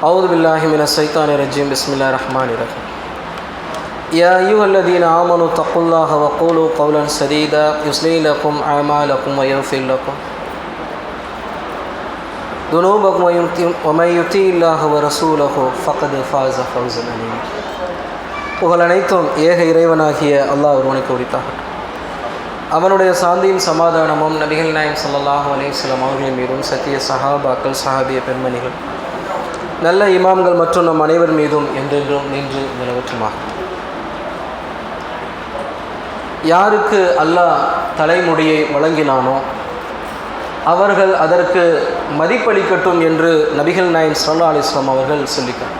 أعوذ بالله من الشيطان الرجيم بسم الله الرحمن الرحيم يا أيها الذين آمنوا اتقوا الله وقولوا قولا سديدا يصلح لكم أعمالكم ويغفر لكم ذنوبكم ويمت- ومن يطيع الله ورسوله فقد فاز فوزا عظيما புகழ் அனைத்தும் ஏக இறைவனாகிய அல்லாஹ் ஒருவனுக்கு உரித்தாகட்டும் அவனுடைய சாந்தியும் சமாதானமும் நபிகள் நாயம் ஸல்லல்லாஹு அலைஹி வஸல்லம் அவர்களின் மீதும் சத்திய சஹாபாக்கள் சஹாபிய பெண்மணிகள் நல்ல இமாம்கள் மற்றும் நம் அனைவர் மீதும் என்றென்றும் நின்று நிலவற்றுமாக யாருக்கு அல்லாஹ் தலைமுடியை வழங்கினானோ அவர்கள் அதற்கு மதிப்பளிக்கட்டும் என்று நபிகள் நாயம் சல்லா அலிஸ்லாம் அவர்கள் சொல்லிக்கிறார்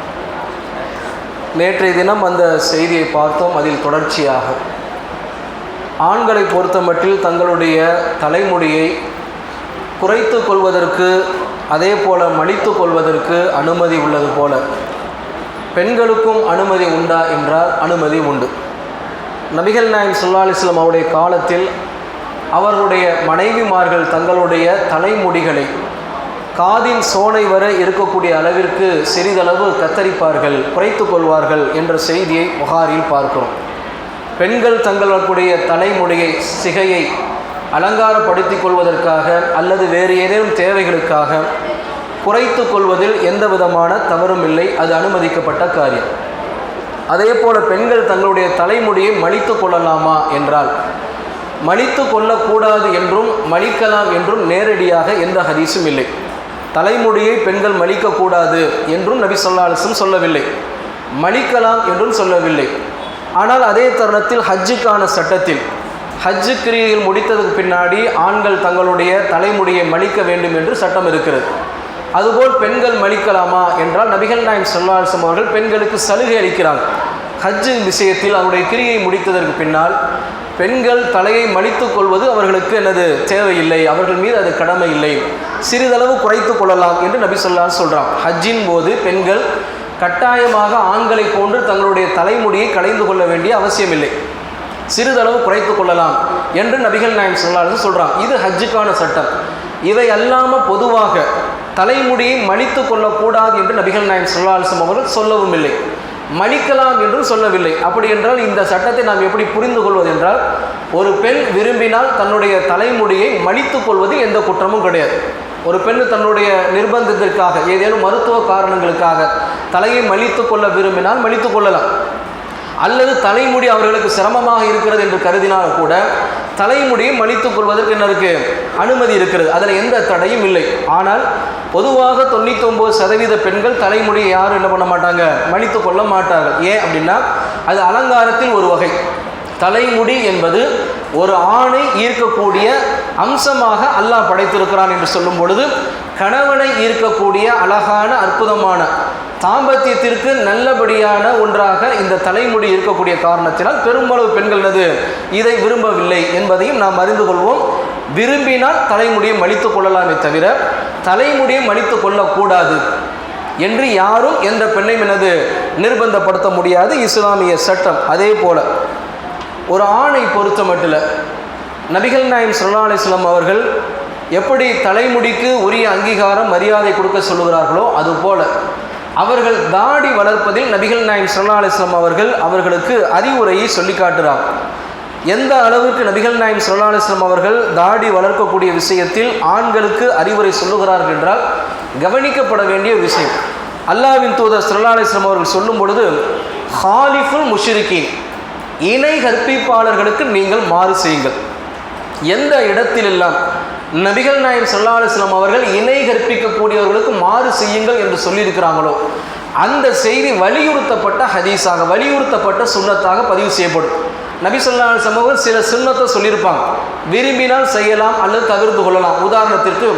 நேற்றைய தினம் அந்த செய்தியை பார்த்தோம் அதில் தொடர்ச்சியாக. ஆண்களை பொறுத்தமட்டில் தங்களுடைய தலைமுடியை குறைத்து கொள்வதற்கு அதே போல மலித்து கொள்வதற்கு அனுமதி உள்ளது போல. பெண்களுக்கும் அனுமதி உண்டா என்றால் அனுமதி உண்டு. நபிகள் நாயம் சுல்லா அலிஸ்லாம் அவருடைய காலத்தில் அவர்களுடைய மனைவிமார்கள் தங்களுடைய தலைமுடிகளை காதின் சோனை வரை இருக்கக்கூடிய அளவிற்கு சிறிதளவு கத்தரிப்பார்கள் குறைத்து கொள்வார்கள் என்ற செய்தியை புகாரில் பார்க்கிறோம். பெண்கள் தங்களுடைய தலைமுடியை சிகையை அலங்காரப்படுத்திக் கொள்வதற்காக அல்லது வேறு ஏதேனும் தேவைகளுக்காக குறைத்து கொள்வதில் எந்த விதமான தவறும் இல்லை. அது அனுமதிக்கப்பட்ட காரியம். அதே போல பெண்கள் தங்களுடைய தலைமுடியை மலித்து கொள்ளலாமா என்றால் மலித்து கொள்ளக்கூடாது என்றும் மலிக்கலாம் என்றும் நேரடியாக எந்த ஹதீஸும் இல்லை. தலைமுடியை பெண்கள் மலிக்கக்கூடாது என்றும் நபி சொல்லாலசும் சொல்லவில்லை. மலிக்கலாம் என்றும் சொல்லவில்லை. ஆனால் அதே தருணத்தில் ஹஜ்ஜுக்கான சட்டத்தில் ஹஜ்ஜு கிரியைகள் முடித்ததுக்கு பின்னாடி ஆண்கள் தங்களுடைய தலைமுடியை மலிக்க வேண்டும் என்று சட்டம் இருக்கிறது. அதுபோல் பெண்கள் மலிக்கலாமா என்றால் நபிகள் நாயம் சொல்லாசம் அவர்கள் பெண்களுக்கு சலுகை அளிக்கிறாங்க. ஹஜ்ஜு விஷயத்தில் அவருடைய கிரியை முடித்ததற்கு பின்னால் பெண்கள் தலையை மலித்து கொள்வது அவர்களுக்கு எனது தேவையில்லை. அவர்கள் மீது அது கடமை இல்லை. சிறிதளவு குறைத்து கொள்ளலாம் என்று நபி சொல்லா சொல்கிறான் ஹஜ்ஜின் போது பெண்கள் கட்டாயமாக ஆண்களை போன்று தங்களுடைய தலைமுடியை களைந்து கொள்ள வேண்டிய அவசியமில்லை. சிறிதளவு குறைத்து கொள்ளலாம் என்று நபிகள் நாயம் சொல்லாலும் சொல்கிறான் இது ஹஜ்ஜுக்கான சட்டம். இதை அல்லாமல் பொதுவாக தலைமுடியை மலித்து கொள்ளக்கூடாது என்று நபிகள் நாயம் சொல்லால்சம் அவர்கள் சொல்லவும் இல்லை. மலிக்கலாம் என்றும் சொல்லவில்லை. அப்படி என்றால் இந்த சட்டத்தை நாம் எப்படி புரிந்து கொள்வது என்றால் ஒரு பெண் விரும்பினால் தன்னுடைய தலைமுடியை மலித்து கொள்வது எந்த குற்றமும் கிடையாது. ஒரு பெண் தன்னுடைய நிர்பந்தத்திற்காக ஏதேனும் மருத்துவ காரணங்களுக்காக தலையை மலித்து கொள்ள விரும்பினால் மலித்து கொள்ளலாம். அல்லது தலைமுடி அவர்களுக்கு சிரமமாக இருக்கிறது என்று கருதினால் கூட தலைமுடியை மலித்துக் கொள்வதற்கு என்னருக்கு அனுமதி இருக்கிறது. அதில் எந்த தடையும் இல்லை. ஆனால் பொதுவாக தொண்ணூத்தொம்பது சதவீத பெண்கள் தலைமுடியை யாரும் என்ன பண்ண மாட்டாங்க? மலித்து கொள்ள மாட்டார்கள். ஏன் அப்படின்னா அது அலங்காரத்தில் ஒரு வகை. தலைமுடி என்பது ஒரு ஆணை ஈர்க்கக்கூடிய அம்சமாக அல்லாஹ் படைத்திருக்கிறான் என்று சொல்லும் பொழுது கணவனை ஈர்க்கக்கூடிய அழகான அற்புதமான தாம்பத்தியத்திற்கு நல்லபடியான ஒன்றாக இந்த தலைமுடி இருக்கக்கூடிய காரணத்தினால் பெரும்பளவு பெண்களது இதை விரும்பவில்லை என்பதையும் நாம் அறிந்து கொள்வோம். விரும்பினால் தலைமுடியை மலித்து கொள்ளலாமே தவிர தலைமுடியை மலித்து கொள்ளக்கூடாது என்று யாரும் எந்த பெண்ணையும் எனது நிர்பந்தப்படுத்த முடியாது. இஸ்லாமிய சட்டம் அதே போல ஒரு ஆணை பொறுத்த மட்டும் நபிகள் நாயம் சல்லா அலிஸ்லாம் அவர்கள் எப்படி தலைமுடிக்கு உரிய அங்கீகாரம் மரியாதை கொடுக்க சொல்லுகிறார்களோ அதுபோல அவர்கள் தாடி வளர்ப்பதில் நபிகள் நாயம் சல்லா அலிஸ்லாம் அவர்கள் அவர்களுக்கு அறிவுரையை சொல்லி காட்டுறார் எந்த அளவிற்கு நபிகள் நாயம் சல்லா அலிஸ்லாம் அவர்கள் தாடி வளர்க்கக்கூடிய விஷயத்தில் ஆண்களுக்கு அறிவுரை சொல்லுகிறார்கள் என்றால் கவனிக்கப்பட வேண்டிய விஷயம். அல்லாவின் தூதர் சல்லா அலிஸ்லாம் அவர்கள் சொல்லும் பொழுது ஹாலிஃபுல் முஷிரிக்கின் இணை கற்பிப்பாளர்களுக்கு நீங்கள் மாறு செய்யுங்கள். எந்த இடத்திலெல்லாம் நபிகள் நாயம் சல்லா அலுவலாம் அவர்கள் இணை கற்பிக்கக்கூடியவர்களுக்கு மாறு செய்யுங்கள் என்று சொல்லியிருக்கிறாங்களோ அந்த செய்தி வலியுறுத்தப்பட்ட ஹதீஸாக வலியுறுத்தப்பட்ட சுண்ணத்தாக பதிவு செய்யப்படும். நபி சொல்லா சமூகம் சில சுண்ணத்தை சொல்லியிருப்பாங்க. விரும்பினால் செய்யலாம் அல்லது தவிர்த்து கொள்ளலாம். உதாரணத்திற்கு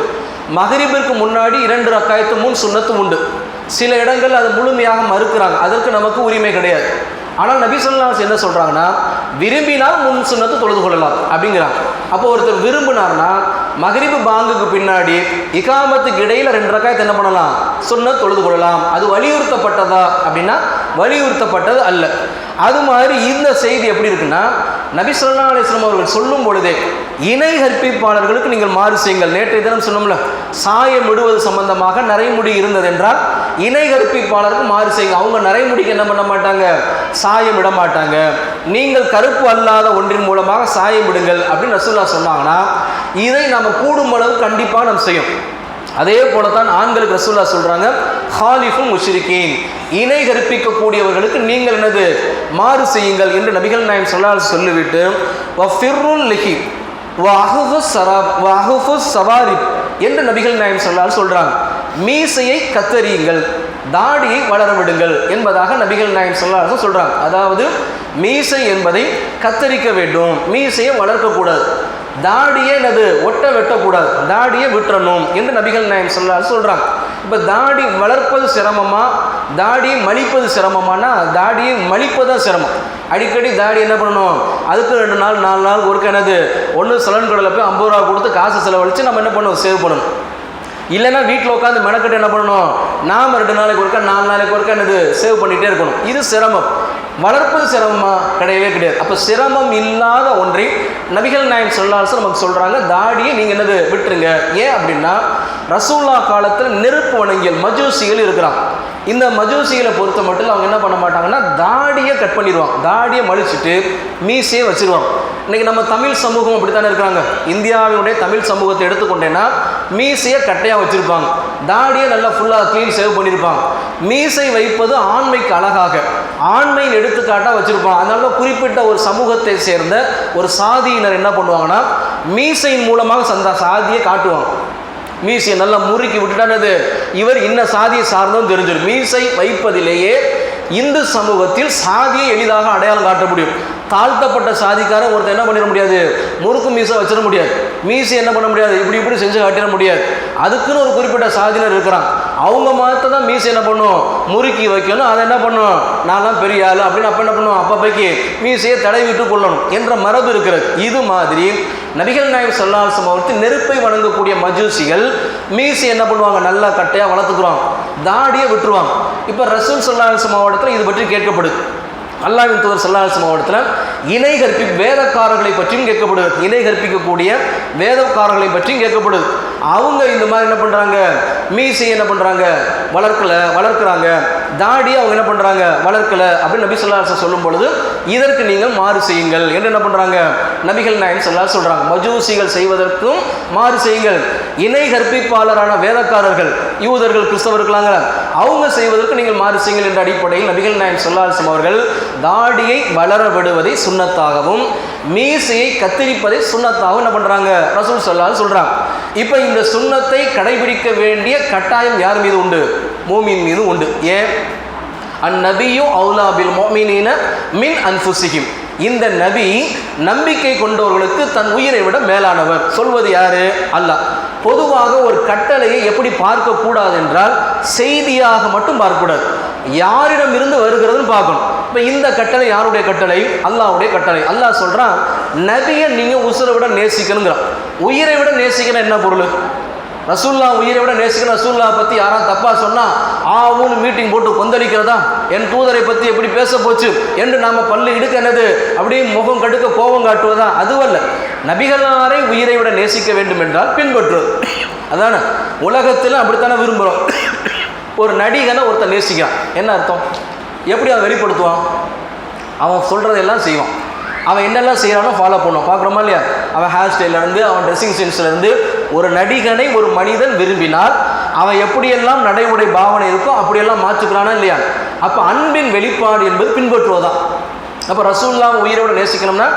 மகரிபிற்கு முன்னாடி இரண்டு ரக்காயத்து முன் சுண்ணத்து உண்டு. சில இடங்கள் அது முழுமையாக மறுக்கிறாங்க. அதற்கு நமக்கு உரிமை கிடையாது. ஆனால் நபி சொல்லாஸ் என்ன சொல்கிறாங்கன்னா விரும்பினால் முன் சுண்ணத்து தொழுது கொள்ளலாம் அப்படிங்கிறாங்க. அப்போ ஒருத்தர் விரும்பினார்னா மகரிபு பாங்குக்கு பின்னாடி இகாமத்துக்கு இடையில் ரெண்டு ரக்காயத்தை என்ன பண்ணலாம்? சொன்ன தொழுது கொள்ளலாம். அது வலியுறுத்தப்பட்டதா அப்படின்னா வலியுறுத்தப்பட்டது அல்ல. அது மாதிரி இந்த செய்தி எப்படி இருக்குன்னா நபி சொல்லா அலிஸ்லாம் அவர்கள் சொல்லும் பொழுதே இணை கற்பிப்பாளர்களுக்கு நீங்கள் மாறு செய்யுங்கள். நேற்றைய தினம் சொன்னோம்ல சாயம் விடுவது சம்பந்தமாக நரைமுடி இருந்தது என்றால் இணை கற்பிப்பாளருக்கு மாறு செய்யுங்க அவங்க நரைமுடிக்கு என்ன பண்ண மாட்டாங்க? சாயம் விட மாட்டாங்க. நீங்கள் கருப்பு அல்லாத ஒன்றின் மூலமாக சாயம் விடுங்கள் அப்படின்னு ரசூல்லா சொன்னாங்கன்னா இதை நம்ம கூடும் அளவு கண்டிப்பாக நம்ம செய்யும். அதே போல தான் ஆண்களுக்கு ரசூல்லா சொல்கிறாங்க ஹாலிஃபும் முஷ்ரிகீன். இணை கற்பிக்கக்கூடியவர்களுக்கு நீங்கள் என்னது? மாறு செய்யுங்கள் என்று நபிகள் நாயம் சொல்லால் சொல்லிவிட்டு வஃபிர்ருல் லிஹி வஹுஃபு சராப் வஹுஃபு சவாரிப் என்று நபிகள் நாயம் சொல்லால் சொல்கிறாங்க மீசையை கத்தரியுங்கள் தாடியை வளர விடுங்கள் என்பதாக நபிகள் நாயம் சொல்லால் சொல்கிறாங்க அதாவது மீசை என்பதை கத்தரிக்க வேண்டும் மீசையை வளர்க்கக்கூடாது. தாடியே என்னது? ஒட்ட வெட்டக்கூடாது. தாடியை விட்டுறணும் என்று நபிகள் நாயம் சொல்ல சொல்கிறாங்க இப்போ தாடி வளர்ப்பது சிரமமா? தாடி மலிப்பது சிரமமானா? தாடியை மலிப்பது தான் சிரமம். அடிக்கடி தாடி என்ன பண்ணணும்? அதுக்கு ரெண்டு நாள் நாலு நாள் ஒருக்க என்னது? ஒன்று சலன் கடையில் போய் ஐம்பது ரூபா கொடுத்து காசு செலவழித்து நம்ம என்ன பண்ணணும்? சேவ் பண்ணணும். இல்லைன்னா வீட்டில் உட்காந்து மெனக்கட்டு என்ன பண்ணணும்? நாம் ரெண்டு நாளைக்கு ஒருக்கா நாலு நாளைக்கு ஒருக்கா என்னது சேவ் பண்ணிகிட்டே இருக்கணும். இது சிரமம். வளர்ப்பது சிரமமா? கிடையவே கிடையாது. அப்போ சிரமம் இல்லாத ஒன்றை நபிகள் நாயன் சொல்லாசு நமக்கு சொல்கிறாங்க தாடியை நீங்கள் என்னது விட்டுருங்க. ஏன் அப்படின்னா ரசூல்லா காலத்தில் நெருப்பு வணங்கியல் மஜூசிகள் இருக்கிறான். இந்த மஜூசிகளை பொறுத்த மட்டும் அவங்க என்ன பண்ண மாட்டாங்கன்னா தாடியை கட் பண்ணிடுவாங்க. தாடியை மலிச்சுட்டு மீசையை வச்சிருவாங்க. இன்னைக்கு நம்ம தமிழ் சமூகம் அப்படித்தானே இருக்கிறாங்க? இந்தியாவினுடைய தமிழ் சமூகத்தை எடுத்துக்கொண்டேன்னா மீசையை கட்டையாக வச்சுருப்பாங்க. தாடியை நல்லா ஃபுல்லாக க்ளீன் சேவ் பண்ணியிருப்பாங்க மீசை வைப்பது ஆண்மைக்கு அழகாக. ஆண்மையின் எடுத்துக்காட்டாக வச்சுருப்பாங்க. அதனால குறிப்பிட்ட ஒரு சமூகத்தை சேர்ந்த ஒரு சாதியினர் என்ன பண்ணுவாங்கன்னா மீசையின் மூலமாக சந்தா சாதியை காட்டுவாங்க. மீசையை நல்லா முறுக்கி விட்டுட்டானது இவர் இன்ன சாதியை சார்ந்தும் தெரிஞ்சிடும். மீசை வைப்பதிலேயே இந்து சமூகத்தில் சாதியை எளிதாக அடையாளம் காட்ட முடியும். தாழ்த்தப்பட்ட சாதிக்காரன் ஒருத்தர் என்ன பண்ணிட முடியாது? முறுக்கு மீசை வச்சிட முடியாது. மீசை என்ன பண்ண முடியாது? இப்படி இப்படி செஞ்சு காட்டிட முடியாது. அதுக்குன்னு ஒரு குறிப்பிட்ட சாதியினர் இருக்கிறான். அவங்க மாத்த தான் மீசை என்ன பண்ணும்? முறுக்கி வைக்கணும். அதை என்ன பண்ணும்? நான்லாம் பெரிய ஆள். அப்படின்னு அப்போ என்ன பண்ணுவோம் அப்பப்பைக்கு மீசையை தடை விட்டு கொள்ளணும் என்ற மரபு இருக்கிறது. இது மாதிரி நபிகள் நாயம் சொல்லால் சம்பவத்தில் நெருப்பை வணங்கக்கூடிய மஜூசிகள் மீசி என்ன பண்ணுவாங்க? நல்லா கட்டையாக வளர்த்துக்குவாங்க தாடியை விட்டுருவாங்க. இப்போ ரசூல் சொல்லால் மாவட்டத்தில் இது பற்றி கேட்கப்படுது அல்லாவின் தூதர் சல்லாஹ் மாவட்டத்தில் இணை கற்பி வேதக்காரர்களை பற்றியும் கேட்கப்படுது இணை கற்பிக்கக்கூடிய வேதக்காரர்களை பற்றியும் கேட்கப்படுது அவங்க இந்த மாதிரி என்ன பண்ணுறாங்க மீசை என்ன பண்ணுறாங்க வளர்க்கல வளர்க்குறாங்க. தாடி அவங்க என்ன பண்ணுறாங்க வளர்க்கலை அப்படின்னு நபி சொல்லாச சொல்லும் பொழுது இதற்கு நீங்கள் மாறு செய்யுங்கள். என்று என்ன பண்ணுறாங்க நபிகள் நாயன் சொல்லா சொல்கிறாங்க மஜூசிகள் செய்வதற்கும் மாறு செய்யுங்கள். இணை கற்பிப்பாளரான வேதக்காரர்கள் யூதர்கள் கிறிஸ்தவர்களாங்க அவங்க செய்வதற்கு நீங்கள் மாறு செய்யுங்கள் என்ற அடிப்படையில் நபிகள் நாயன் சொல்லாசம் அவர்கள் தாடியை வளர விடுவதை சுண்ணத்தாகவும் மீசையை கத்திரிப்பதை சுண்ணத்தாகவும் என்ன பண்ணுறாங்க ரசூல் சொல்லால் சொல்கிறாங்க இப்போ இந்த சுண்ணத்தை கடைபிடிக்க வேண்டிய கட்டாயம் யார் மீது உண்டு? மூமின் மீது உண்டு. ஏன்? அந்நபியும் அவுலாபில் மோமினின மின் அன்புசிகிம் இந்த நபி நம்பிக்கை கொண்டவர்களுக்கு தன் உயிரை விட மேலானவர். சொல்வது யாரு? அல்லாஹ். பொதுவாக ஒரு கட்டளையை எப்படி பார்க்க கூடாது என்றால் செய்தியாக மட்டும் பார்க்கக்கூடாது. யாரிடம் இருந்து வருகிறதுன்னு பார்க்கணும். இப்போ இந்த கட்டளை யாருடைய கட்டளை? அல்லாவுடைய கட்டளை. அல்லாஹ் சொல்கிறான் நபியை நீங்கள் உசுரை விட நேசிக்கணுங்கிறான். உயிரை விட நேசிக்கணும் என்ன பொருள்? ரசூல்லா உயிரை விட நேசிக்கிற ரசூல்லா பற்றி யாராவது தப்பாக சொன்னால் ஆவுன்னு மீட்டிங் போட்டு கொந்தளிக்கிறதா? என் தூதரை பற்றி எப்படி பேச போச்சு? என்று நாம் பல்லு இடுக்க என்னது? அப்படியே முகம் கடுக்க கோபம் காட்டுவதா? அதுவல்ல நபிகளாரை உயிரை விட நேசிக்க வேண்டும் என்றால் பின்பற்றுவது அதானே? உலகத்தில் அப்படித்தானே விரும்புகிறோம் ஒரு நடிகனை ஒருத்தன் நேசிக்கிறான். என்ன அர்த்தம்? எப்படி அவன் வெளிப்படுத்துவான்? அவன் சொல்கிறதெல்லாம் செய்வான். அவன் என்னெல்லாம் செய்கிறானோ ஃபாலோ பண்ணுவான். பார்க்குறோமா இல்லையா? அவன் ஹேர் ஸ்டைலேருந்து அவன் ட்ரெஸ்ஸிங் சென்ஸ்லேருந்து ஒரு நடிகனை ஒரு மனிதன் விரும்பினால் அவன் எப்படியெல்லாம் நடைமுறை பாவனை இருக்கோ அப்படியெல்லாம் மாற்றுக்கிறானா இல்லையா? அப்போ அன்பின் வெளிப்பாடு என்பது பின்பற்றுவதான் அப்போ ரசூல்லாவை உயிரோடு நேசிக்கணும்னா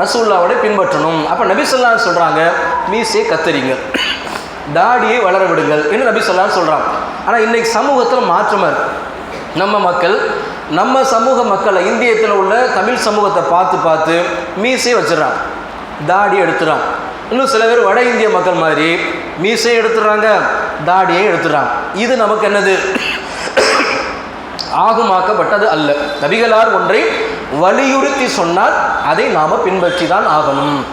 ரசூல்லாவோட பின்பற்றணும். அப்போ நபி சொல்லா சொல்கிறாங்க மீசே கத்தரிங்க தாடியை வளர விடுங்கள். என்று நபி சொல்லா சொல்கிறாங்க ஆனால் இன்றைக்கு சமூகத்தில் மாற்றமாக இருக்குது நம்ம மக்கள் நம்ம சமூக மக்களை இந்தியத்தில் உள்ள தமிழ் சமூகத்தை பார்த்து பார்த்து மீசையை வச்சிடறாங்க தாடி எடுத்துறாங்க இன்னும் சில பேர் வட இந்திய மக்கள் மாதிரி மீசையை எடுத்துடுறாங்க தாடியை எடுத்துடுறாங்க இது நமக்கு என்னது? ஆகுமாக்கப்பட்டது அல்ல. நபிகளார் ஒன்றை வலியுறுத்தி சொன்னால் அதை நாம் பின்பற்றி தான் ஆகணும்.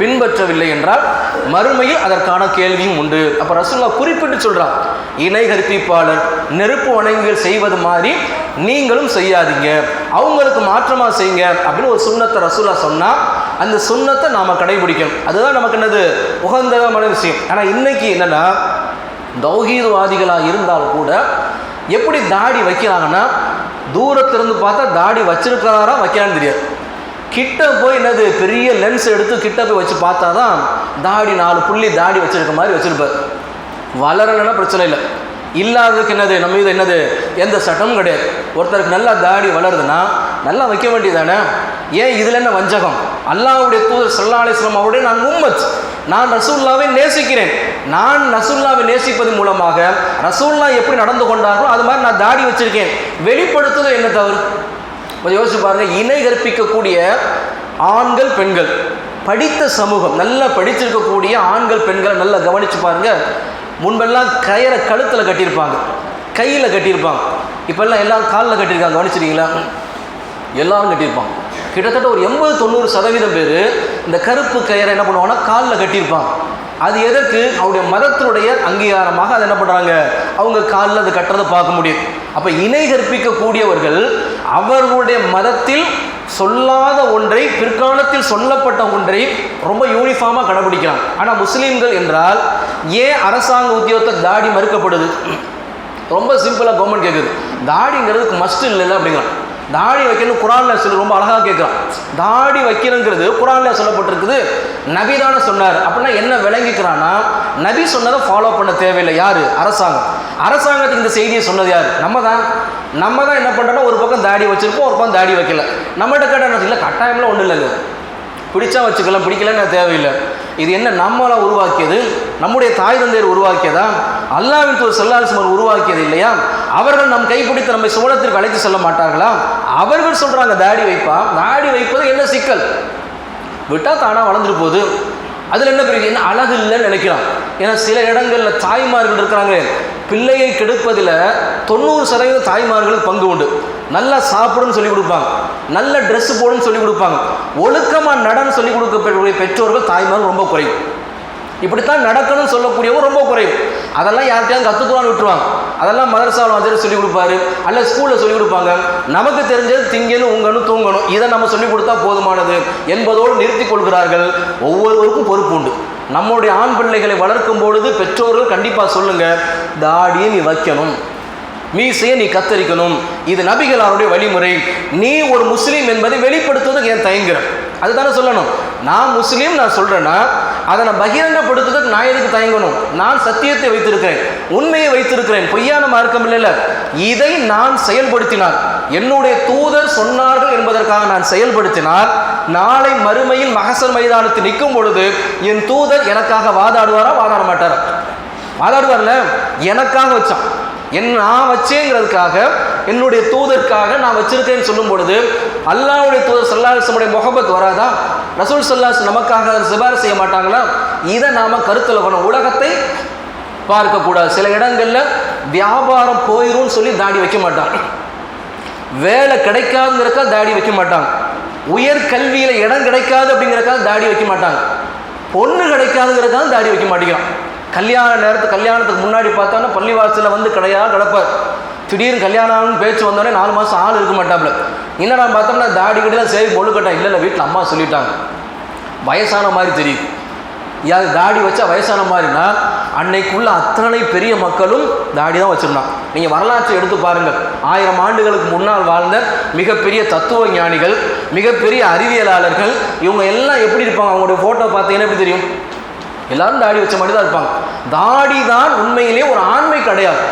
பின்பற்றவில்லை என்றால் மறுமையில் அதற்கான கேள்வியும் உண்டு. அப்போ ரசூல்லா குறிப்பிட்டு சொல்றான் இணை கற்பிப்பாளர் நெருப்பு வணங்குகள் செய்வது மாதிரி நீங்களும் செய்யாதீங்க அவங்களுக்கு மாற்றமாக செய்யுங்க அப்படின்னு ஒரு சுண்ணத்தை ரசூல்லா சொன்னால் அந்த சுண்ணத்தை நாம் கடைபிடிக்கணும். அதுதான் நமக்கு என்னது? உகந்தமான விஷயம். ஆனால் இன்னைக்கு என்னன்னா தௌஹீதவாதிகளாக இருந்தால் கூட எப்படி தாடி வைக்கிறாங்கன்னா தூரத்திலிருந்து பார்த்தா தாடி வச்சிருக்கிறாரா வைக்கிறான்னு தெரியாது. கிட்ட போய் என்னது பெரிய லென்ஸ் எடுத்து கிட்ட போய் வச்சு பார்த்தா தான் தாடி நாலு புள்ளி தாடி வச்சுருக்க மாதிரி வச்சுருப்பார். வளரலைன்னா பிரச்சனை இல்லை. இல்லாததுக்கு என்னது நம்ம இது என்னது எந்த சட்டமும் கிடையாது. ஒருத்தருக்கு நல்லா தாடி வளருதுன்னா நல்லா வைக்க வேண்டியதானே? ஏன் இதில் என்ன வஞ்சகம்? அல்லாவுடைய தூதர் சல்லா அலிஸ்லாம் அவருடைய நான் உம்மத். நான் ரசூல்லாவை நேசிக்கிறேன். நான் ரசூல்லாவை நேசிப்பது மூலமாக ரசூல்லா எப்படி நடந்து கொண்டார்களோ அது மாதிரி நான் தாடி வச்சிருக்கேன். வெளிப்படுத்துவது என்ன தவறு? கொஞ்சம் யோசிச்சு பாருங்க இணை கற்பிக்கக்கூடிய ஆண்கள் பெண்கள். படித்த சமூகம் நல்லா படிச்சிருக்கக்கூடிய ஆண்கள் பெண்களை நல்லா கவனித்து பாருங்க. முன்பெல்லாம் கயிறை கழுத்தில் கட்டியிருப்பாங்க. கையில் கட்டியிருப்பாங்க. இப்போல்லாம் எல்லாரும் காலில் கட்டியிருக்காங்க கவனிச்சிருக்கீங்களா? எல்லாரும் கட்டியிருப்பாங்க. கிட்டத்தட்ட ஒரு எண்பது தொண்ணூறு சதவீதம் பேர் இந்த கருப்பு கயிறை என்ன பண்ணுவாங்கன்னா காலில் கட்டியிருப்பாங்க. அது எதற்கு? அவருடைய மதத்தினுடைய அங்கீகாரமாக அதை என்ன பண்ணுறாங்க அவங்க காலில் அது கட்டுறதை பார்க்க முடியும். அப்போ இணை கற்பிக்கக்கூடியவர்கள் அவர்களுடைய மதத்தில் சொல்லாத ஒன்றை பிற்காலத்தில் சொல்லப்பட்ட ஒன்றை ரொம்ப யூனிஃபார்மாக கடைபிடிக்கலாம். ஆனால் முஸ்லீம்கள் என்றால் ஏன் அரசாங்க உத்தியோகத்தை தாடி மறுக்கப்படுது? ரொம்ப சிம்பிளாக கவர்மெண்ட் கேட்குது தாடிங்கிறதுக்கு மஸ்ட் இல்லைல்ல அப்படிங்கிறான். தாடி வைக்கணும் குரானில் சொல்லி ரொம்ப அழகாக கேட்குறான் தாடி வைக்கணுங்கிறது குரானில் சொல்லப்பட்டிருக்குது. நபி தானே சொன்னார். அப்படின்னா என்ன விளங்கிக்கிறான்னா நபி சொன்னதை ஃபாலோ பண்ண தேவையில்லை. யார்? அரசாங்கம். அரசாங்கத்துக்கு இந்த செய்தியை சொன்னது யார்? நம்ம தான். நம்ம தான் என்ன பண்ணுறோன்னா ஒரு பக்கம் தாடி வச்சுருப்போம் ஒரு பக்கம் தாடி வைக்கல. நம்மகிட்ட கேட்டால் இல்லை கட்டாயம்லாம் ஒன்றும் இல்லை பிடிச்சா வச்சுக்கலாம் பிடிக்கலன்னு தேவையில்லை. இது என்ன நம்மளா உருவாக்கியது? நம்முடைய தாய் தந்தையர் உருவாக்கியதா? அல்லாவின் தூர் செல்லாலிசுமர் உருவாக்கியது இல்லையா? அவர்கள் நம் கைப்பிடித்து நம்மை சோழத்திற்கு அழைத்து செல்ல மாட்டார்களா? அவர்கள் சொல்கிறாங்க தாடி வைப்பா. தாடி வைப்பது என்ன சிக்கல்? விட்டால் தானா வளர்ந்துட்டு போகுது. அதில் என்ன பெரிய என்ன அழகு இல்லைன்னு நினைக்கிறான் ஏன்னா சில இடங்களில் தாய்மார்கள் இருக்கிறாங்களே பிள்ளையை கெடுப்பதில் தொண்ணூறு சதவீதம் தாய்மார்களுக்கு பங்கு உண்டு. நல்லா சாப்பிடுன்னு சொல்லி கொடுப்பாங்க. நல்ல ட்ரெஸ் போடுன்னு சொல்லி கொடுப்பாங்க. ஒழுக்கமாக நடன்னு சொல்லி கொடுக்கக்கூடிய பெற்றோர்கள் தாய்மார்கள் ரொம்ப குறையும் இப்படித்தான் நடக்கணும்னு சொல்லக்கூடியவங்க ரொம்ப குறைவு. அதெல்லாம் யார்கிட்டயாவது கற்றுக்குறான்னு விட்டுருவாங்க. அதெல்லாம் மதரசாவில் வந்து சொல்லிக் கொடுப்பாரு. அல்ல ஸ்கூலில் சொல்லிக் கொடுப்பாங்க. நமக்கு தெரிஞ்சது திங்கணும் உங்கணும் தூங்கணும். இதை நம்ம சொல்லிக் கொடுத்தா போதுமானது என்பதோடு நிறுத்தி கொள்கிறார்கள். ஒவ்வொருவருக்கும் பொறுப்பு உண்டு. நம்முடைய ஆண் பிள்ளைகளை வளர்க்கும் பொழுது பெற்றோர்கள் கண்டிப்பாக சொல்லுங்க தாடியை நீ வைக்கணும். மீசையை நீ கத்தரிக்கணும். இது நபிகளாருடைய வழிமுறை. நீ ஒரு முஸ்லீம் என்பதை வெளிப்படுத்துவதற்கு ஏன் தயங்குற அதுதானே சொல்லணும். நான் முஸ்லீம் நான் சொல்கிறேன்னா அதை நான் பகிரங்கப்படுத்துவதற்கு நான் எதுக்கு தயங்கணும்? நான் சத்தியத்தை வைத்திருக்கிறேன். உண்மையை வைத்திருக்கிறேன். பொய்யான மார்க்கம் இல்லைல்ல. இதை நான் செயல்படுத்தினார் என்னுடைய தூதர் சொன்னார்கள் என்பதற்காக நான் செயல்படுத்தினால் நாளை மறுமையில் மகசர் மைதானத்தில் நிற்கும் பொழுது என் தூதர் எனக்காக வாதாடுவாரா வாதாட மாட்டாரா? வாதாடுவார்ல? எனக்காக வச்சான். என் நான் வச்சேங்கிறதுக்காக என்னுடைய தூதருக்காக நான் வச்சிருக்கேன்னு சொல்லும் பொழுது அல்லாவுடைய தூதர் சல்லாஹமுடைய முகபத் வராதா? ரசூல் சல்லாஸ் நமக்காக சிபாரிசு செய்ய மாட்டாங்களா? இதை நாம் கருத்தில் வரணும் உலகத்தை பார்க்கக்கூடாது. சில இடங்களில் வியாபாரம் போயிரும்னு சொல்லி தாடி வைக்க மாட்டாங்க. வேலை கிடைக்காதுங்கிறக்கா தாடி வைக்க மாட்டாங்க. உயர் கல்வியில் இடம் கிடைக்காது அப்படிங்கிறக்காக தாடி வைக்க மாட்டாங்க. பொண்ணு கிடைக்காதுங்கிறக்காக தாடி வைக்க மாட்டேங்கிறான். கல்யாண நேரத்து கல்யாணத்துக்கு முன்னாடி பார்த்தோன்னா பள்ளிவாசலில் வந்து கிடையாது கிடப்பார். திடீர்னு கல்யாணம் பேச்சு வந்தோடனே நாலு மாதம் ஆள் இருக்க மாட்டாப்புல. என்னடா பார்த்தோம்னா தாடி கட்டிலாம் சரி பொழுக்கட்டா இல்லை இல்லை வீட்டில் அம்மா சொல்லிட்டாங்க. வயசான மாதிரி தெரியும் யாரு தாடி வச்சா வயசான மாதிரினா அன்னைக்குள்ள அத்தனை பெரிய மக்களும் தாடி தான் வச்சுருந்தான் நீங்கள் வரலாற்றை எடுத்து பாருங்கள். ஆயிரம் ஆண்டுகளுக்கு முன்னால் வாழ்ந்த மிகப்பெரிய தத்துவ ஞானிகள் மிகப்பெரிய அறிவியலாளர்கள் இவங்க எல்லாம் எப்படி இருப்பாங்க? அவங்களுடைய ஃபோட்டோ பார்த்தீங்கன்னா எப்படி தெரியும்? எல்லாரும் தாடி வச்ச மாதிரி தான் இருப்பாங்க. தாடி தான் உண்மையிலேயே ஒரு ஆண்மை கிடையாது.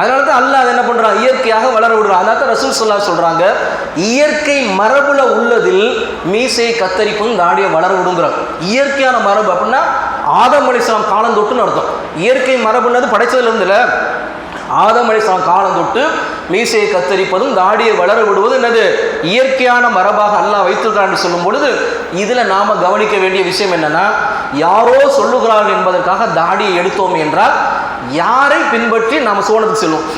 அதனால தான் அல்ல அதை என்ன பண்ணுறான் இயற்கையாக வளர விடுறான் அதனால தான் ரசூல் சொல்லா சொல்கிறாங்க இயற்கை மரபுல உள்ளதில் மீசையை கத்தரிப்பும் தாடியை வளர விடுங்கிறாங்க இயற்கையான மரபு அப்படின்னா ஆதம் அலிஸ்லாம் காலம் தொட்டுன்னு அர்த்தம். இயற்கை மரபுன்னது படைச்சதுலேருந்துல ஆதம் அலிஸ்லாம் காலம் தொட்டு மீசையை கத்தரிப்பதும் தாடியை வளர விடுவது என்னது? இயற்கையான மரபாக அல்லாஹ் வைத்திருக்கிறான் என்று சொல்லும் பொழுது இதில் நாம் கவனிக்க வேண்டிய விஷயம் என்னென்னா யாரோ சொல்லுகிறார்கள் என்பதற்காக தாடியை எடுத்தோம் என்றால் யாரை பின்பற்றி நாம் சோனத்துக்கு செல்வோம்?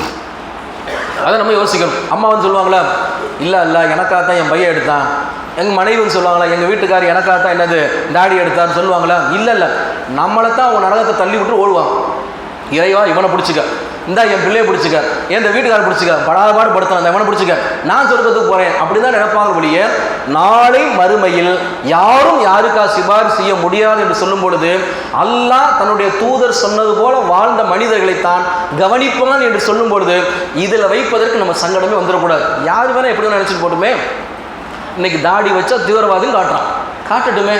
அதை நம்ம யோசிக்கணும். அம்மா வந்து சொல்லுவாங்களா இல்லை இல்லை எனக்காக தான் என் பையன் எடுத்தான். எங்கள் மனைவின்னு சொல்லுவாங்களா எங்கள் வீட்டுக்காரர் எனக்காக தான் என்னது தாடி எடுத்தான்னு சொல்லுவாங்களா? இல்லை இல்லை. நம்மளை தான் அவங்க நரகத்தை தள்ளி விட்டு ஓடுவான். இறைவா இவனை பிடிச்சிக்க. இந்தா என் பிள்ளையை பிடிச்சிக்க. என் வீட்டுக்காரர் பிடிச்சிக்க. படாபாடு படுத்தணும். இந்த இவனை பிடிச்சிக்க. நான் சொர்க்கத்துக்கு போகிறேன் அப்படி தான் நினைப்பாங்க ஒழிய நாளை மறுமையில் யாரும் யாருக்கா சிபாரிசு செய்ய முடியாது என்று சொல்லும் பொழுது அல்லாஹ் தன்னுடைய தூதர் சொன்னது போல வாழ்ந்த மனிதர்களைத்தான் கவனிப்பான் என்று சொல்லும் பொழுது இதில் வைப்பதற்கு நம்ம சங்கடமே வந்துடக்கூடாது. யார் வேணால் எப்படி நினச்சிட்டு போட்டுமே. இன்னைக்கு தாடி வச்சா தீவிரவாதம் காட்டுறான். காட்டட்டுமே.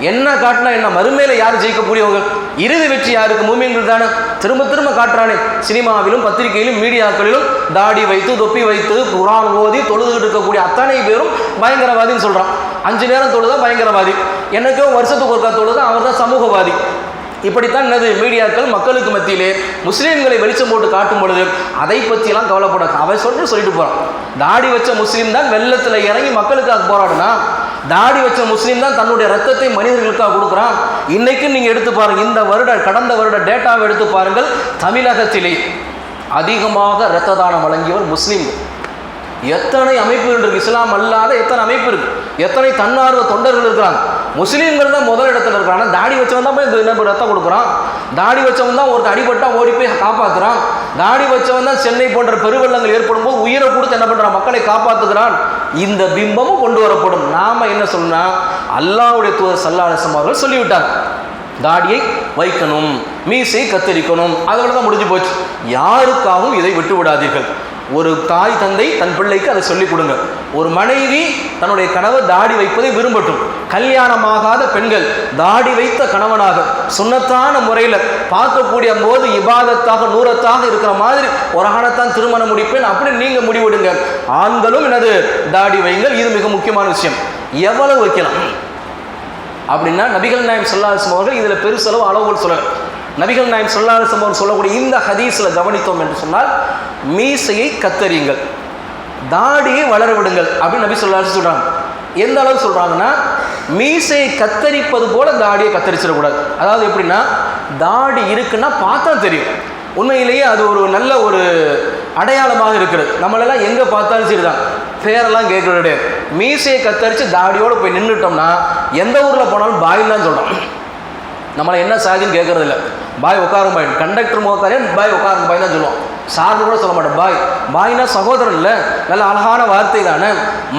என்ன காட்டினா என்ன? மறுமையில யார் ஜெயிக்கக்கூடியவங்க இறுதி வெற்றி யாருக்கு? மூமியங்கள் தானே. திரும்ப திரும்ப காட்டுறானே. சினிமாவிலும் பத்திரிகையிலும் மீடியாக்களிலும் தாடி வைத்து தொப்பி வைத்து குரான் ஓதி தொழுதுகிட்டு இருக்கக்கூடிய அத்தனை பேரும் பயங்கரவாதின்னு சொல்கிறான் அஞ்சு நேரம் தொழுதா பயங்கரவாதி. எனக்கும் வருஷத்துக்கு ஒருக்கா தொழுதா அவர் தான் சமூகவாதி. இப்படித்தான் என்னது? மீடியாக்கள் மக்களுக்கு மத்தியிலே முஸ்லீம்களை வெளிச்சம் போட்டு காட்டும் பொழுது அதை பற்றியெல்லாம் கவலைப்படாது அவன் சொல்லிட்டு சொல்லிட்டு போகிறான் தாடி வச்ச முஸ்லீம் தான் வெள்ளத்தில் இறங்கி மக்களுக்காக போராடுனா தாடி வச்ச முஸ்லீம் தான் தன்னுடைய ரத்தத்தை மனிதர்களுக்காக கொடுக்குறான். இன்னைக்கு நீங்கள் எடுத்து பாருங்கள் இந்த வருட கடந்த வருட டேட்டாவை எடுத்து பாருங்கள் தமிழகத்திலே அதிகமாக இரத்த தானம் வழங்கியவர் முஸ்லீம்கள் எத்தனை அமைப்புகள் இருக்கு? இஸ்லாம் அல்லாத எத்தனை அமைப்பு இருக்கு? எத்தனை தன்னார்வ தொண்டர்கள் இருக்கிறாங்க? முஸ்லீம்கள் தான் முதல் இடத்துல இருக்கிறாங்க. தாடி வச்சவன் தான் போய் இந்த ரத்தம் கொடுக்குறான். தாடி வச்சவன் தான் ஒருத்தர் அடிபட்டா ஓடி போய் காப்பாற்றுறான் தாடி வச்சவன் தான் சென்னை போன்ற பெருவெள்ளங்கள் ஏற்படும் போது உயிரை கொடுத்து என்ன பண்ணுறான் மக்களை காப்பாற்றுகிறான் இந்த பிம்பமும் கொண்டு வரப்படும். நாம் என்ன சொன்னா அல்லாவுடைய தூதர் சல்லாஹம் அவர்கள் சொல்லிவிட்டார். தாடியை வைக்கணும் மீசை கத்தரிக்கணும். அதோட தான் முடிஞ்சு போச்சு. யாருக்காகவும் இதை விட்டு விடாதீர்கள். ஒரு தாய் தந்தை தன் பிள்ளைக்கு அதை சொல்லிக் கொடுங்க. ஒரு மனைவி தன்னுடைய கணவர் தாடி வைப்பதை விரும்பட்டும். கல்யாணமாகாத பெண்கள் தாடி வைத்த கணவனாக சுண்ணத்தான முறையில் பார்க்கக்கூடிய போது இபாதத்தாக நூறத்தாக இருக்கிற மாதிரி ஒரு ஆணைத்தான் திருமணம் முடிப்பேன் அப்படின்னு நீங்கள் முடிவெடுங்க. ஆண்களும் எனது தாடி வைங்கள் இது மிக முக்கியமான விஷயம். எவ்வளவு வைக்கலாம்? அப்படின்னா நபிகள் நாயம் சொல்லாசம் அவர்கள் இதில் பெருசளவு அளவுகள் சொல்ல நபிகள் நாயம் சொல்லாசம் அவர்கள் சொல்லக்கூடிய இந்த ஹதீஸில் கவனித்தோம் என்று சொன்னால் மீசையை கத்தறியுங்கள் தாடியை வளர விடுங்கள் அப்படின்னு நபி சொல்லாசம் சொல்கிறாங்க எந்த அளவு சொல்கிறாங்கன்னா மீசையை கத்தரிப்பது போல தாடியை கத்தரிச்சிடக்கூடாது. அதாவது எப்படின்னா தாடி இருக்குன்னா பார்த்தா தெரியும். உண்மையிலேயே அது ஒரு நல்ல ஒரு அடையாளமாக இருக்கிறது. நம்மளெல்லாம் எங்கே பார்த்தாலும் சரிதான். பேரெல்லாம் கேட்க கிடையாது. மீசையை கத்தரித்து தாடியோடு போய் நின்றுட்டோம்னா எந்த ஊரில் போனாலும் பாயில் தான் சொல்கிறோம் நம்மளை என்ன சாதின்னு கேட்கறது இல்லை பாய் உட்காரும் பாய். கண்டக்டர் முகத்தாலே பாய் உட்காரும் பாய் தான் சொல்லுவோம். சார்ந்து கூட சொல்ல மாட்டோம். பாய். பாய்னா சகோதரன் இல்லை. நல்ல அழகான வார்த்தை தானே.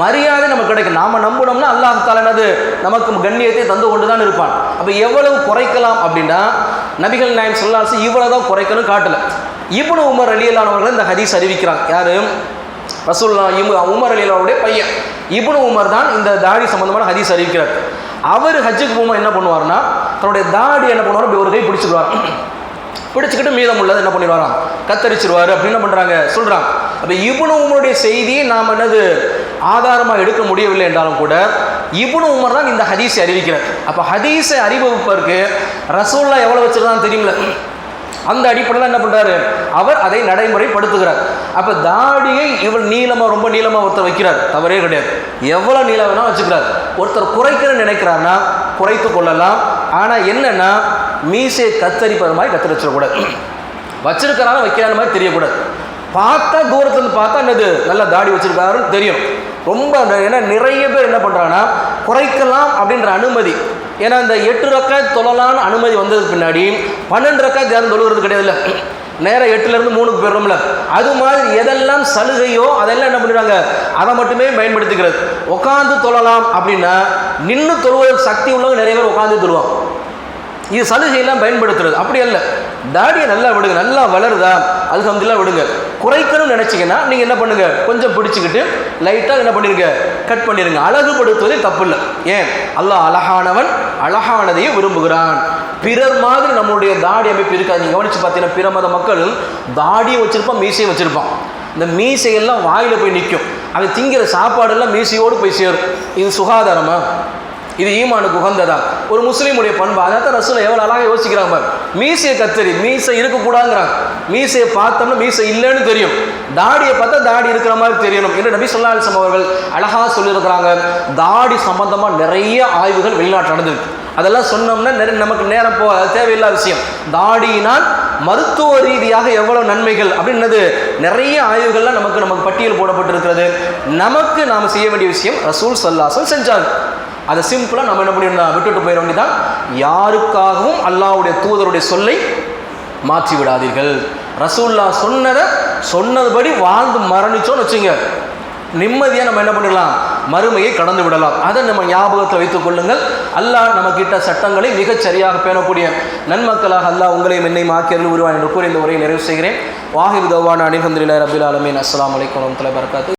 மரியாதை நமக்கு கிடைக்கும். நாம் நம்பினோம்னா அல்லாஹ் தாலா என்னது? நமக்கு கண்ணியத்தை தந்து கொண்டு தான் இருப்பான். அப்போ எவ்வளவு குறைக்கலாம் அப்படின்னா நபிகள் நாயம் சொல்லாசு இவ்வளவு தான் குறைக்கணும் காட்டலை. இவ்வளவு உமர் அலியலானவர்கள் இந்த ஹதீஸ் அறிவிக்கிறாங்க. யாரு? ரசூல்லா இம் உமர் அலியலாவுடைய பையன். இப்னு உமர் தான் இந்த தாடி சம்பந்தமான ஹதீஸ் அறிவிக்கிறார். அவர் ஹஜ்ஜுக்கு போகும்போது என்ன பண்ணுவார்னா தன்னுடைய தாடி என்ன பண்ணுவார்? இப்படி ஒரு கை பிடிச்சிடுவார். பிடிச்சிக்கிட்டு மீதம் உள்ளது என்ன பண்ணிடுவாராம் கத்தரிச்சிருவார். அப்படின்னு என்ன பண்ணுறாங்க சொல்கிறாங்க அப்போ இவனு உமருடைய செய்தியை நாம் என்னது ஆதாரமாக எடுக்க முடியவில்லை என்றாலும் கூட இவனு உமர் தான் இந்த ஹதீஸை அறிவிக்கிறார். அப்போ ஹதீஸை அறிவிப்பதற்கு ரசூல்லா எவ்வளோ வச்சிருந்தான்னு தெரியுமில்ல அந்த அடிப்படையில் என்ன பண்ணுறாரு அவர் அதை நடைமுறைப்படுத்துகிறார். அப்போ தாடியை இவர் நீளமாக ரொம்ப நீளமாக ஒருத்தர் வைக்கிறார். தவறே கிடையாது. எவ்வளோ நீளம் வேணால் வச்சுக்கிறார். ஒருத்தர் குறைக்கிறன்னு நினைக்கிறாருன்னா குறைத்து கொள்ளலாம். ஆனால் என்னென்னா மீசை கத்தரிப்பது மாதிரி கத்தரிச்சிடக்கூடாது வச்சிருக்கிறாலும் வைக்கிறான மாதிரி தெரியக்கூடாது. பார்த்தா தூரத்தில் பார்த்தா என்னது? நல்ல தாடி வச்சிருக்காருன்னு தெரியும். ரொம்ப ஏன்னா நிறைய பேர் என்ன பண்ணுறாங்கன்னா குறைக்கலாம் அப்படின்ற அனுமதி. ஏன்னா இந்த எட்டு ரக்காய் தொழலான்னு அனுமதி வந்ததுக்கு பின்னாடி பன்னெண்டு ரக்காய் யாரும் தொழுகிறது கிடையாது இல்லை நேரம் எட்டுலேருந்து மூணுக்கு போயிடுறோம்ல. அது மாதிரி எதெல்லாம் சலுகையோ அதெல்லாம் என்ன பண்ணிடுறாங்க? அதை மட்டுமே பயன்படுத்திக்கிறது. உட்காந்து தொழலாம் அப்படின்னா நின்று தொழுவதற்கு சக்தி உள்ளவங்க நிறைய பேர் உட்காந்து தொழுவாங்க. இது சலுகையெல்லாம் பயன்படுத்துறது. அப்படி அல்ல. தாடியை நல்லா விடுங்க. நல்லா வளருதா? அல்ஹம்துலில்லாஹ் விடுங்க. குறைக்கணும்னு நினச்சிங்கன்னா நீங்கள் என்ன பண்ணுங்க? கொஞ்சம் பிடிச்சிக்கிட்டு லைட்டாக என்ன பண்ணிடுங்க கட் பண்ணிடுங்க அழகுபடுத்துவதே தப்பு இல்லை ஏன்? அல்லாஹ் அழகானவன் அழகானதையே விரும்புகிறான். பிறர் மாதிரி நம்மளுடைய தாடி அமைப்பு இருக்காது. நீங்கள் கவனிச்சு பார்த்தீங்கன்னா பிற மத மக்கள் தாடியை வச்சிருப்பான் மீசையும் வச்சுருப்பான். இந்த மீசையெல்லாம் வாயில் போய் நிற்கும் அவன் திங்கிற சாப்பாடெல்லாம் மீசையோடு போய் சேரும். இது சுகாதாரமா? இது ஈமானுக்கு உகந்ததா? ஒரு முஸ்லீமுடைய பண்பு. தான் ரசூலை எவ்வளோ அழகாக யோசிக்கிறாங்க பாரு. மீசையை கத்தரி மீசை இருக்கக்கூடாதுங்கிறாங்க. மீசையை பார்த்தோம்னா மீசை இல்லைன்னு தெரியும். தாடியை பார்த்தா தாடி இருக்கிற மாதிரி தெரியணும். என்று நபி சொல்லா அலிஸ்லாம் அவர்கள் அழகாக சொல்லியிருக்கிறாங்க. தாடி சம்பந்தமாக நிறைய ஆய்வுகள் வெளிநாட்டு நடந்திருக்கு. அதெல்லாம் சொன்னோம்னா நிறைய நமக்கு நேரம் போ தேவையில்லாத விஷயம். தாடியினால் மருத்துவ ரீதியாக எவ்வளவு நன்மைகள் அப்படின்னது நிறைய ஆய்வுகள்லாம் நமக்கு நமக்கு பட்டியல் போடப்பட்டிருக்கிறது. நமக்கு நாம் செய்ய வேண்டிய விஷயம் ரசூல் சல்லாசல் செஞ்சாங்க. அதை சிம்பிளாக நம்ம என்ன பண்ணியிருந்தோம் விட்டுட்டு போயிட வேண்டியதான் யாருக்காகவும் அல்லாஹ்வுடைய தூதருடைய சொல்லை மாற்றி விடாதீர்கள் ரசூல்லா சொன்னதை சொன்னதுபடி வாழ்ந்து மரணிச்சோன்னு வச்சுங்க. நிம்மதியாக நம்ம என்ன பண்ணிடலாம்? மறுமையை கடந்து விடலாம். அதை நம்ம ஞாபகத்தை வைத்துக் கொள்ளுங்கள். அல்லாஹ் நம்மக்கிட்ட சட்டங்களை மிகச் சரியாக பேணக்கூடிய நன்மக்களாக அல்லாஹ் உங்களையும் என்னையும் ஆக்கியர்கள் உருவான் என்று கூறி இந்த உரையை நிறைவு செய்கிறேன். வாஹிர் தவான அனிஹந்திரில ரபில் அலமீன் அஸ்லாம் வலைக்கம் வரமத்துல வரகாத்து